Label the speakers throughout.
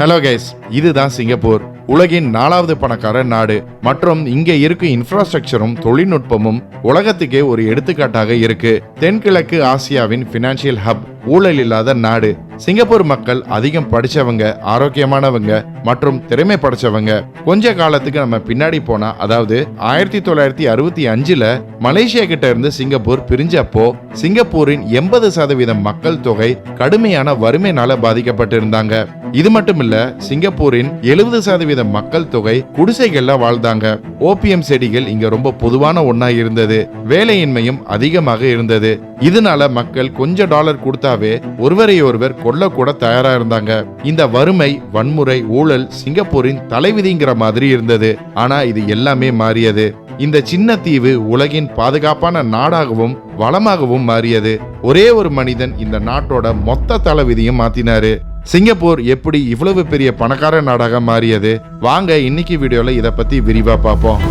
Speaker 1: Hello guys இதுதான் Singapore. உலகின் நாலாவது பணக்கார நாடு. மற்றும் இங்க இருக்கும் இன்ஃப்ராஸ்ட்ரக்சரும் தொழில்நுட்பமும் உலகத்துக்கே ஒரு எடுத்துக்காட்டாக இருக்கு. தென்கிழக்கு ஆசியாவின் பினான்சியல் ஹப் ஊழல் இல்லாத நாடு. சிங்கப்பூர் மக்கள் அதிகம் படிச்சவங்க ஆரோக்கியமானவங்க மற்றும் திறமை படைச்சவங்க. கொஞ்ச காலத்துக்கு நம்ம பின்னாடி போனா அதாவது ஆயிரத்தி தொள்ளாயிரத்தி அறுபத்தி அஞ்சுல மலேசியா கிட்ட இருந்து சிங்கப்பூர் பிரிஞ்சப்போ சிங்கப்பூரின் எண்பது சதவீதம் மக்கள் தொகை கடுமையான வறுமைனால பாதிக்கப்பட்டிருந்தாங்க. இது மட்டும் இல்ல சிங்கப்பூரின் எழுபது சதவீத மக்கள் தொகை குடிசைகள்ல வாழ்ந்தாங்க. ஓபிஎம் செடிகள் இங்க ரொம்ப பொதுவான ஒன்னா இருந்தது. வேலையின்மையும் அதிகமாக இருந்தது. இதனால மக்கள் கொஞ்சம் டாலர் கொடுத்தா கொடுத்தாவே ஒருவரை ஒருவர் கொல்ல கூட தயாரா இருந்தாங்க இந்த வறுமை வன்முறை ஊழல் சிங்கப்பூரின் தலைவிதிங்கிற மாதிரி இருந்தது. ஆனா இது எல்லாமே மாறியது. இந்த சின்ன தீவு உலகின் பாதுகாப்பான நாடாகவும் வளமாகவும் மாறியது. ஒரே ஒரு மனிதன் இந்த நாட்டோட மொத்த தலைவிதியும் மாத்தினாரு. சிங்கப்பூர் எப்படி இவ்வளவு பெரிய பணக்கார நாடாக மாறியது? வாங்க இன்னைக்கு வீடியோல இதை பத்தி விரிவா பார்ப்போம்.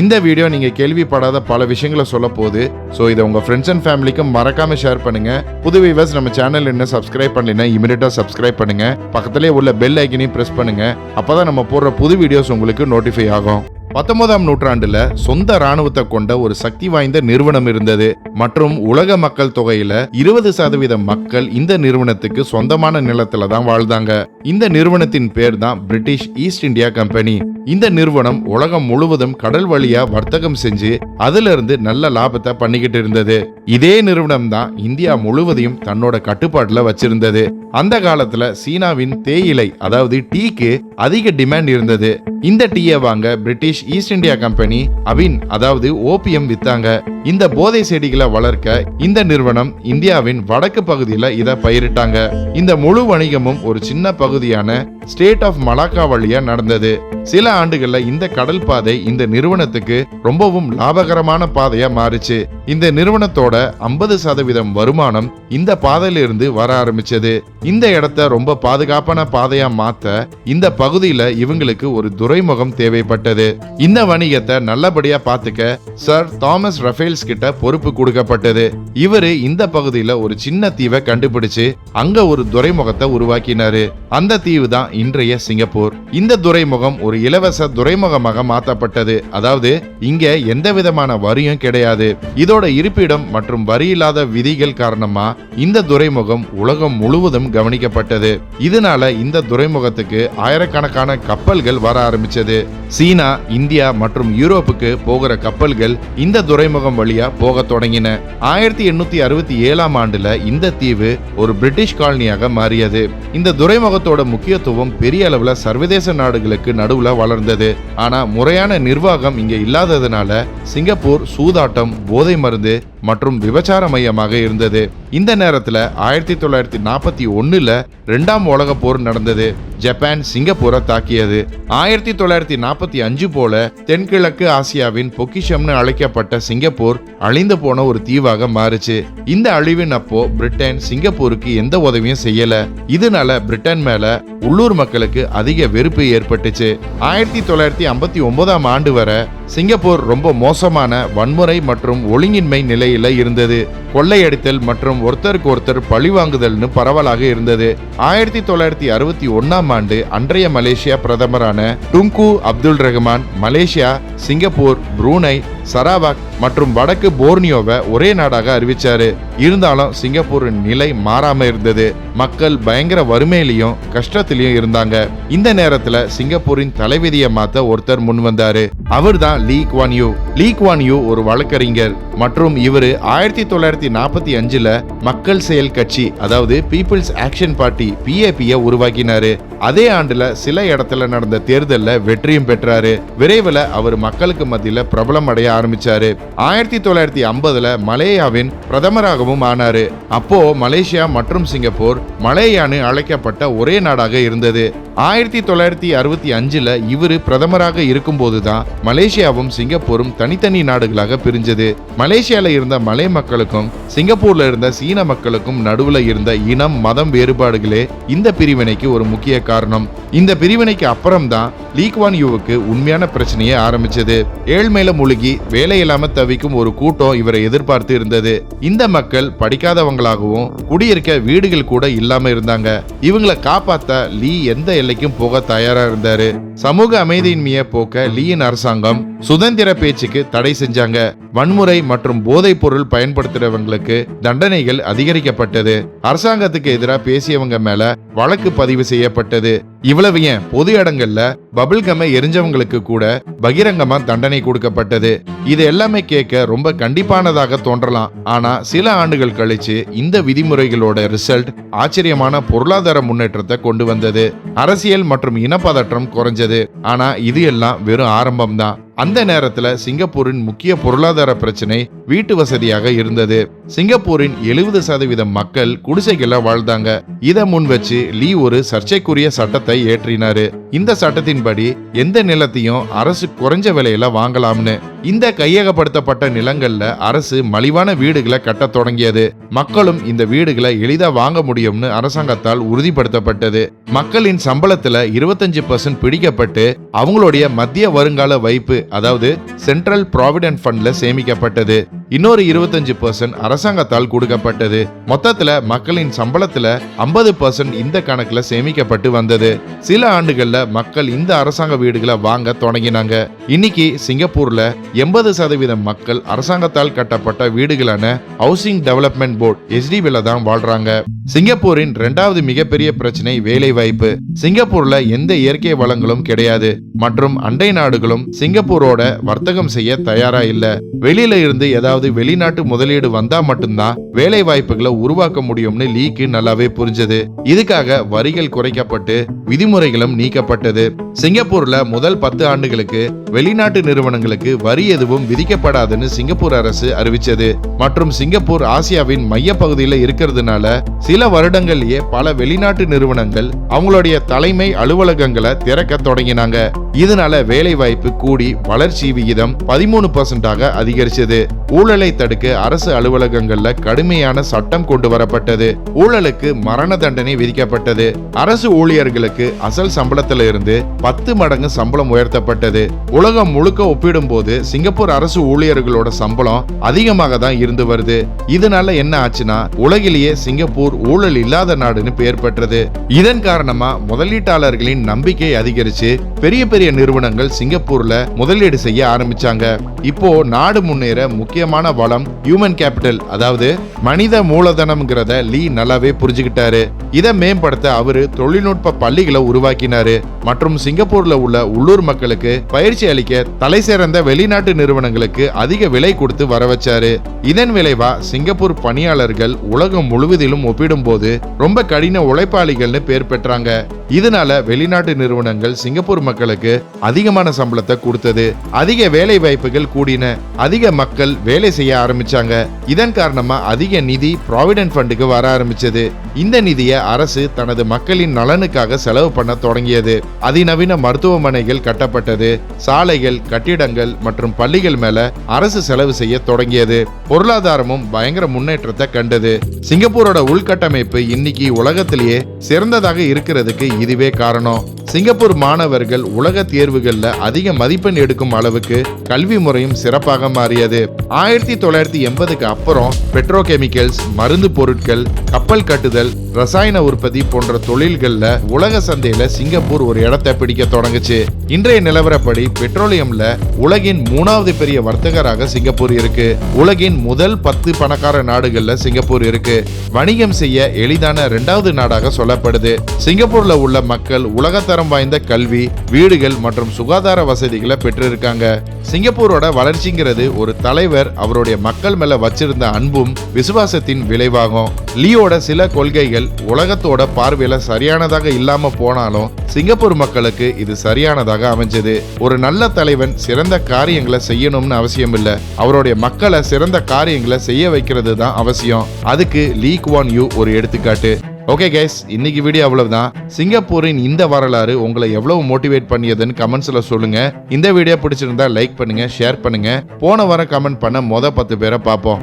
Speaker 1: இந்த வீடியோ நீங்கள் கேள்விப்படாத பல விஷயங்களை சொல்ல போகுது ஸோ இதை உங்கள் ஃப்ரெண்ட்ஸ் அண்ட் ஃபேமிலிக்கும் மறக்காமல் ஷேர் பண்ணுங்கள் புது வீவர்ஸ் நம்ம சேனல் என்ன சப்ஸ்கிரைப் பண்ணலைன்னா இமீடியட்டாக சப்ஸ்கிரைப் பண்ணுங்க. பக்கத்திலே உள்ள பெல் ஐக்கனையும் பிரஸ் பண்ணுங்க. அப்பதான் நம்ம போடுற புது வீடியோஸ் உங்களுக்கு நோட்டிஃபை ஆகும். பத்தொன்பதாம் நூற்றாண்டுல சொந்த ராணுவத்தை கொண்ட ஒரு சக்தி வாய்ந்த நிறுவனம் இருந்தது. மற்றும் உலக மக்கள் தொகையில இருபது சதவீத மக்கள் இந்த நிறுவனத்துக்கு சொந்தமான நிலத்துல தான் வாழ்ந்தாங்க. இந்த நிறுவனத்தின் பேர் தான் பிரிட்டிஷ் ஈஸ்ட் இந்தியா கம்பெனி. இந்த நிறுவனம் உலகம் முழுவதும் கடல் வழியா வர்த்தகம் செஞ்சு அதுல இருந்து நல்ல லாபத்தை பண்ணிக்கிட்டு இருந்தது. இதே நிறுவனம் தான் இந்தியா முழுவதையும் தன்னோட கட்டுப்பாட்டுல வச்சிருந்தது. அந்த காலத்துல சீனாவின் தேயிலை அதாவது டீக்கு அதிக டிமாண்ட் இருந்தது. இந்த டீயை வாங்க பிரிட்டிஷ் ஈஸ்ட் இந்தியா கம்பெனி அவின் அதாவது ஓபிஎம் வித்தாங்க. இந்த போதை செடிகளை வளர்க்க இந்த நிறுவனம் இந்தியாவின் வடக்கு பகுதியில இத பயிரிட்டாங்க. இந்த முழு வணிகமும் ஒரு சின்ன பகுதியான ஸ்டேட் ஆஃப் மலாக்கா வழியா நடந்தது. சில ஆண்டுகள்ல இந்த கடல் பாதை இந்த நிறுவனத்துக்கு ரொம்பவும் லாபகரமான பாதையா மாறுச்சு. இந்த நிறுவனத்தோட ஐம்பது சதவீதம் வருமானம் இந்த பாதையில இருந்து வர ஆரம்பிச்சது. இந்த இடத்த ரொம்ப பாதுகாப்பான பாதையா மாத்த இந்த பகுதியில இவங்களுக்கு ஒரு துறைமுகம் தேவைப்பட்டது. இந்த வணிகத்தை நல்லபடியா பாத்துக்க சர் தாமஸ் ரஃபேல் ரஃபேல்ஸ் கிட்ட பொறுப்பு கொடுக்கப்பட்டது. இவரு இந்த பகுதியில ஒரு சின்ன தீவை கண்டுபிடிச்சு அங்க ஒரு துறைமுகத்தை உருவாக்கினாரு. அந்த தீவு தான் இன்றைய சிங்கப்பூர். இந்த துறைமுகம் ஒரு இலவச துறைமுகமாக மாற்றப்பட்டது. அதாவது இங்க எந்த விதமான வரியும் கிடையாது. இதோட இருப்பிடம் மற்றும் வரி இல்லாத விதிகள் காரணமா இந்த துறைமுகம் உலகம் முழுவதும் கவனிக்கப்பட்டது. இதனால இந்த துறைமுகத்துக்கு ஆயிரக்கணக்கான கப்பல்கள் வர ஆரம்பிச்சது. சீனா இந்தியா மற்றும் யூரோப்புக்கு போகிற கப்பல்கள் இந்த துறைமுகம் வழியா போக தொடங்கின. ஆயிரத்தி எண்ணூத்தி அறுபத்தி ஏழாம் ஆண்டுல இந்த தீவு ஒரு பிரிட்டிஷ் காலனியாக மாறியது. இந்த துறைமுகத்தோட முக்கியத்துவம் பெரிய அளவுல சர்வதேச நாடுகளுக்கு நடுவுல வளர்ந்தது. ஆனா முறையான நிர்வாகம் இங்க இல்லாததுனால சிங்கப்பூர் சூதாட்டம் போதை மருந்து மற்றும் விபச்சார மையமாக இருந்தது. இந்த நேரத்துல ஆயிரத்தி தொள்ளாயிரத்தி நாற்பத்தி ஒண்ணுல ரெண்டாம் உலக போர் நடந்தது. ஜப்பான் சிங்கப்பூரை தாக்கியது. ஆயிரத்தி தொள்ளாயிரத்தி நாற்பத்தி அஞ்சு போல தென்கிழக்கு ஆசியாவின் பொக்கிஷம்னு அழைக்கப்பட்ட சிங்கப்பூர் அழிந்து போன ஒரு தீவாக மாறுச்சு. இந்த அழிவின் அப்போ பிரிட்டன் சிங்கப்பூருக்கு எந்த உதவியும் செய்யல. இதனால பிரிட்டன் மேல உள்ளூர் மக்களுக்கு அதிக வெறுப்பு ஏற்பட்டுச்சு. ஆயிரத்தி தொள்ளாயிரத்தி ஐம்பத்தி ஒன்பதாம் ஆண்டு வரை சிங்கப்பூர் ரொம்ப மோசமான வன்முறை மற்றும் ஒழுங்கின்மை நிலையில இருந்தது. கொள்ளையடித்தல் மற்றும் ஒருத்தருக்கு ஒருத்தர் பழிவாங்குதல்னு பரவலாக இருந்தது. ஆயிரத்தி தொள்ளாயிரத்தி அறுபத்தி ஒன்னாம் ஆண்டு அன்றைய Malaysia பிரதமரான Tunku Abdul Rahman Malaysia Singapore Brunei Sarawak மற்றும் வடக்கு போர்னியோவை ஒரே நாடாக அறிவிச்சாரு. இருந்தாலும் சிங்கப்பூரின் நிலை மாறாம இருந்தது. மக்கள் பயங்கர வறுமையிலையும் கஷ்டத்திலையும் இருந்தாங்க. இந்த நேரத்துல சிங்கப்பூரின் தலைவிதியை மாத்த ஒருத்தர் முன் வந்தாரு. அவர்தான் Lee Kuan Yew. Lee Kuan Yew ஒரு வழக்கறிஞர். மற்றும் இவரு ஆயிரத்தி தொள்ளாயிரத்தி நாற்பத்தி அஞ்சுல மக்கள் செயல் கட்சி அதாவது பீப்புள்ஸ் ஆக்ஷன் பார்ட்டி பிஏபியை உருவாக்கினாரு. அதே ஆண்டுல சில இடத்துல நடந்த தேர்தலில் வெற்றியும் பெற்றாரு. விரைவில் அவர் மக்களுக்கு மத்தியில் பிரபலம் அடைய ஆரம்பிச்சாரு. ஆயிரத்தி தொள்ளாயிரத்தி ஐம்பதுல மலேயாவின் பிரதமராகவும் ஆனாரு. அப்போ மலேசியா மற்றும் சிங்கப்பூர் மலேயான்னு அழைக்கப்பட்ட ஒரே நாடாக இருந்தது. ஆயிரத்தி தொள்ளாயிரத்தி அறுபத்தி அஞ்சில் இவரு பிரதமராக இருக்கும்போது தான் மலேசியாவும் சிங்கப்பூரும் தனித்தனி நாடுகளாக பிரிஞ்சது. மலேசியாவில் இருந்த மலை மக்களுக்கும் சிங்கப்பூர்ல இருந்த சீன மக்களுக்கும் நடுவில் இருந்த இனம் மதம் வேறுபாடுகளே இந்த பிரிவினைக்கு ஒரு முக்கிய காரணம். இந்த பிரிவினைக்கு அப்புறம் தான் லீக்வான் யூவுக்கு உண்மையான பிரச்சனையே ஆரம்பிச்சது. ஏழ்மையில முழுகி வேலை இல்லாம தவிக்கும் ஒரு கூட்டம் இவரை எதிர்பார்த்து இருந்தது. இந்த மக்கள் படிக்காதவங்களாகவும் குடியிருக்க வீடுகள் கூட இல்லாம இருந்தாங்க. இவங்களை காப்பாத்த லீ எந்த எல்லைக்கும் போக தயாரா இருந்தாரு. சமூக அமைதியின்மைய போக்க லீயின் அரசாங்கம் சுதந்திர பேச்சுக்கு தடை செஞ்சாங்க. வன்முறை மற்றும் போதைப் பொருள் பயன்படுத்துறவங்களுக்கு தண்டனைகள் அதிகரிக்கப்பட்டது. அரசாங்கத்துக்கு எதிராக பேசியவங்க மேல வழக்கு பதிவு செய்யப்பட்டது. இவ்வளவு ஏன் பொது இடங்கள்ல பபிள் கம்மை எரிஞ்சவங்களுக்கு கூட பகிரங்கமா தண்டனை கொடுக்கப்பட்டது. இது எல்லாமே கேட்க ரொம்ப கண்டிப்பானதாக தோன்றலாம். ஆனா சில ஆண்டுகள் கழிச்சு இந்த விதிமுறைகளோட ரிசல்ட் ஆச்சரியமான பொருளாதார முன்னேற்றத்தை கொண்டு வந்தது. அரசியல் மற்றும் இனப்பதற்றம் குறைஞ்சது. ஆனா இது எல்லாம் வெறும் ஆரம்பம்தான். அந்த நேரத்துல சிங்கப்பூரின் முக்கிய பொருளாதார பிரச்சனை வீட்டு வசதியாக இருந்தது. சிங்கப்பூரின் எழுபது சதவீதம் மக்கள் குடிசைகள்ல வாழ்ந்தாங்க. இதை முன் வச்சு லீ ஒரு சர்ச்சைக்குரிய சட்டத்தை ஏற்றினாரு. இந்த சட்டத்தின்படி எந்த நிலத்தையும் அரசு குறைஞ்ச விலையில வாங்கலாம்னு. இந்த கையகப்படுத்தப்பட்ட நிலங்கள்ல அரசு மலிவான வீடுகளை கட்டத் தொடங்கியது. மக்களும் இந்த வீடுகளை எளிதா வாங்க முடியும்னு அரசாங்கத்தால் உறுதிப்படுத்தப்பட்டது. மக்களின் சம்பளத்துல இருபத்தஞ்சு பர்சன்ட் பிடிக்கப்பட்டு அவங்களுடைய மத்திய வருங்கால வைப்பு அதாவது சென்ட்ரல் ப்ராவிடென்ட் ஃபண்ட்ல சேமிக்கப்பட்டது. இன்னொரு இருபத்தஞ்சு பர்சன்ட் அரசாங்கத்தால் கொடுக்கப்பட்டது. மொத்தத்துல மக்களின் சம்பளத்துல ஐம்பது பர்சன்ட் இந்த கணக்குல சேமிக்கப்பட்டு வந்தது. சில ஆண்டுகள்ல மக்கள் இந்த அரசாங்க வீடுகளை வாங்க தொடங்கினாங்க. இன்னைக்கு சிங்கப்பூர்ல எண்பது சதவீதம் மக்கள் அரசாங்கத்தால் கட்டப்பட்ட வீடுகளான ஹவுசிங் டெவலப்மெண்ட் போர்டு எஸ்டிபில தான் வாழ்றாங்க. சிங்கப்பூரின் இரண்டாவது மிகப்பெரிய பிரச்சனை வேலை வாய்ப்பு சிங்கப்பூர்ல எந்த இயற்கை வளங்களும் கிடையாது. மற்றும் அண்டை நாடுகளும் சிங்கப்பூரோட வர்த்தகம் செய்ய தயாரா இல்ல. வெளியில இருந்து ஏதாவது வெளிநாட்டு முதலீடு வந்தா மட்டும்தான் வேலை வாய்ப்புகளை உருவாக்க முடியும்னு லீக்கு நல்லாவே புரிஞ்சது. இதுக்காக வரிகள் குறைக்கப்பட்டு விதிமுறைகளும் நீக்கப்பட்டது. சிங்கப்பூர்ல முதல் பத்து ஆண்டுகளுக்கு வெளிநாட்டு நிறுவனங்களுக்கு வரி வரி எதுவும் விதிக்கப்படாதுன்னு சிங்கப்பூர் அரசு அறிவிச்சது. மற்றும் சிங்கப்பூர் ஆசியாவின் மைய பகுதியில இருக்கிறதுனால சில வருடங்கள்லயே பல வெளிநாட்டு நிறுவனங்கள் அவங்களுடைய தலைமை அலுவலகங்களை திறக்க தொடங்கினாங்க. இதனால வேலை வாய்ப்பு கூடி வளர்ச்சி விகிதம் பதிமூணு பர்சன்டாக அதிகரிச்சது. ஊழலை தடுக்க அரசு அலுவலகங்கள்ல கடுமையான சட்டம் கொண்டு வரப்பட்டது. ஊழலுக்கு மரண தண்டனை விதிக்கப்பட்டது. அரசு ஊழியர்களுக்கு அசல் சம்பளத்திலிருந்து பத்து மடங்கு சம்பளம் உயர்த்தப்பட்டது. உலகம் முழுக்க ஒப்பிடும்போது சிங்கப்பூர் அரசு ஊழியர்களோட சம்பளம் அதிகமாக தான் இருந்து வருது. இதனால என்ன ஆச்சுன்னா உலகிலேயே சிங்கப்பூர் ஊழல் இல்லாத நாடுன்னு பெயர் பெற்றது. இதன் காரணமா முதலீட்டாளர்களின் நம்பிக்கை அதிகரிச்சு பெரிய பெரிய நிறுவனங்கள் சிங்கப்பூர்ல முதலீடு செய்ய ஆரம்பிச்சாங்க. இப்போ நாடு முன்னேற முக்கியமான வளம் ஹியூமன் கேபிட்டல் அதாவது மனித மூலதனம்ங்கிறத லீ நல்லாவே புரிஞ்சுக்கிட்டாரு. இதை மேம்படுத்த அவரு தொழில்நுட்ப பள்ளிகளை உருவாக்கினாரு. மற்றும் சிங்கப்பூர்ல உள்ள உள்ளூர் மக்களுக்கு பயிற்சி அளிக்க தலை சிறந்த வெளிநாட்டு நிறுவனங்களுக்கு அதிக விலை கொடுத்து வர வச்சாரு இதன் விளைவா சிங்கப்பூர் பணியாளர்கள் உலகம் முழுவதிலும் ஒப்பிடும்போது ரொம்ப கடின உழைப்பாளிகள்னு பேர் பெற்றாங்க. இதனால வெளிநாட்டு நிறுவனங்கள் சிங்கப்பூர் மக்களுக்கு அதிகமான சம்பளத்தை கொடுத்தது. அதிக வேலை வாய்ப்புகள் கூடின அதிக மக்கள் வேலை செய்ய ஆரம்பிச்சாங்க. இதன் காரணமா அதிக நிதி ப்ராவிடென்ட் ஃபண்டுக்கு வர ஆரம்பிச்சது. இந்த நிதியை அரசு தனது மக்களின் நலனுக்காக செலவு பண்ண தொடங்கியது. அதிநவீன மருத்துவமனைகள் கட்டப்பட்டது. சாலைகள் கட்டிடங்கள் மற்றும் பள்ளிகள் மேல அரசு செலவு செய்ய தொடங்கியது. பொருளாதாரமும் பயங்கர முன்னேற்றத்தை கண்டது. சிங்கப்பூரோட உள்கட்டமைப்பு இன்னைக்கு உலகத்திலேயே சிறந்ததாக இருக்கிறதுக்கு இதுவே காரணம். சிங்கப்பூர் மாணவர்கள் உலக தேர்வுகள்ல அதிக மதிப்பெண் எடுக்கும் அளவுக்கு கல்வி முறையும் சிறப்பாக மாறியது. ஆயிரத்தி தொள்ளாயிரத்தி எண்பதுக்கு அப்புறம் பெட்ரோகெமிக்கல்ஸ் மருந்து பொருட்கள் கப்பல் கட்டுதல் ரசாயன உற்பத்தி போன்ற தொழில்கள்ல உலக சந்தையில சிங்கப்பூர் ஒரு இடத்தை பிடிக்க தொடங்குச்சு. இன்றைய நிலவரப்படி பெட்ரோலியம்ல உலகின் மூணாவது பெரிய வர்த்தகராக சிங்கப்பூர் இருக்கு. உலகின் முதல் பத்து பணக்கார நாடுகள்ல சிங்கப்பூர் இருக்கு. வணிகம் செய்ய எளிதான இரண்டாவது நாடாக சொல்லப்படுது. சிங்கப்பூர்ல உள்ள மக்கள் உலகத்தரம் வாய்ந்த கல்வி வீடுகள் மற்றும் சுகாதார வசதிகளை பெற்றிருக்காங்க. சிங்கப்பூரோட வளர்ச்சிங்கிறது ஒரு தலைவர் அவருடைய மக்கள் மேல வச்சிருந்த அன்பும் விசுவாசத்தின் விளைவாகும். லியோட சில கொள்கைகள் உலகத்தோட பார்வையில சரியானதாக இல்லாம போனாலும் சிங்கப்பூர் மக்களுக்கு இது சரியானதாக அமைஞ்சது. ஒரு நல்ல தலைவன் சிறந்த காரியங்களை செய்யணும்னு அவசியம் இல்ல. அவருடைய மக்களை சிறந்த காரியங்களை செய்ய வைக்கிறது தான் அவசியம். அதுக்கு லீ குவான் யூ ஒரு எடுத்துக்காட்டு. ஓகே கைஸ் இன்னைக்கு வீடியோ அவ்வளவுதான். சிங்கப்பூரின் இந்த வரலாறு உங்களை எவ்வளவு மோட்டிவேட் பண்ணியதுன்னு கமெண்ட்ஸ்ல சொல்லுங்க. இந்த வீடியோ பிடிச்சிருந்தா லைக் பண்ணுங்க ஷேர் பண்ணுங்க. போன வாரம் கமெண்ட் பண்ண மொத பத்து பேரை பார்ப்போம்.